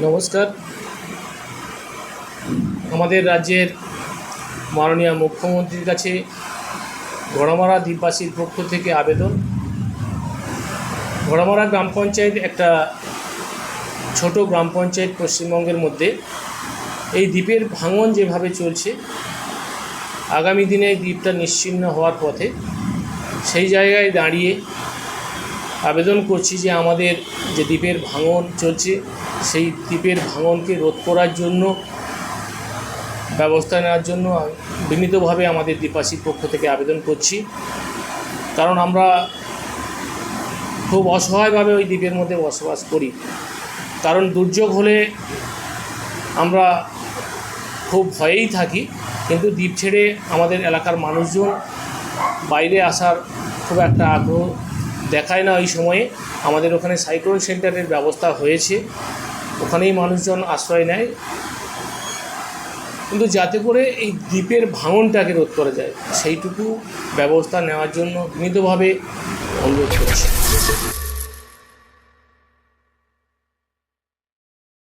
নমস্কার। আমাদের রাজ্যের মাননীয় মুখ্যমন্ত্রীর কাছে ঘোড়ামারা দ্বীপবাসীর পক্ষ থেকে আবেদন। ঘোড়ামারা গ্রাম পঞ্চায়েত একটা ছোট গ্রাম পঞ্চায়েত পশ্চিমবঙ্গের মধ্যে। এই দ্বীপের ভাঙন যেভাবে চলছে, আগামী দিনে দ্বীপটা নিশ্চিহ্ন হওয়ার পথে সেই জায়গায় দাঁড়িয়ে আবেদন করছি যে আমাদের যে দ্বীপের ভাঙন চলছে, সেই দ্বীপের ভাঙনকে রোধ করার জন্য, ব্যবস্থা নেওয়ার জন্য বিনীতভাবে আমাদের দ্বীপবাসীর পক্ষ থেকে আবেদন করছি। কারণ আমরা খুব অসহায়ভাবে ওই দ্বীপের মধ্যে বসবাস করি। কারণ দুর্যোগ হলে আমরা খুব ভয়েই থাকি, কিন্তু দ্বীপ ছেড়ে আমাদের এলাকার মানুষজন বাইরে আসার খুব একটা আগ্রহ দেখায় না ওই সময়ে। আমাদের ওখানে সাইক্লোন সেন্টারের ব্যবস্থা হয়েছে। ওখানেই মানুষজন আশ্রয় নেয়। কিন্তু যাতে করে এই দ্বীপের ভাঙনটাকে রোধ করা যায়, সেইটুকু ব্যবস্থা নেওয়ার জন্য বিনীতভাবে অনুরোধ করছি।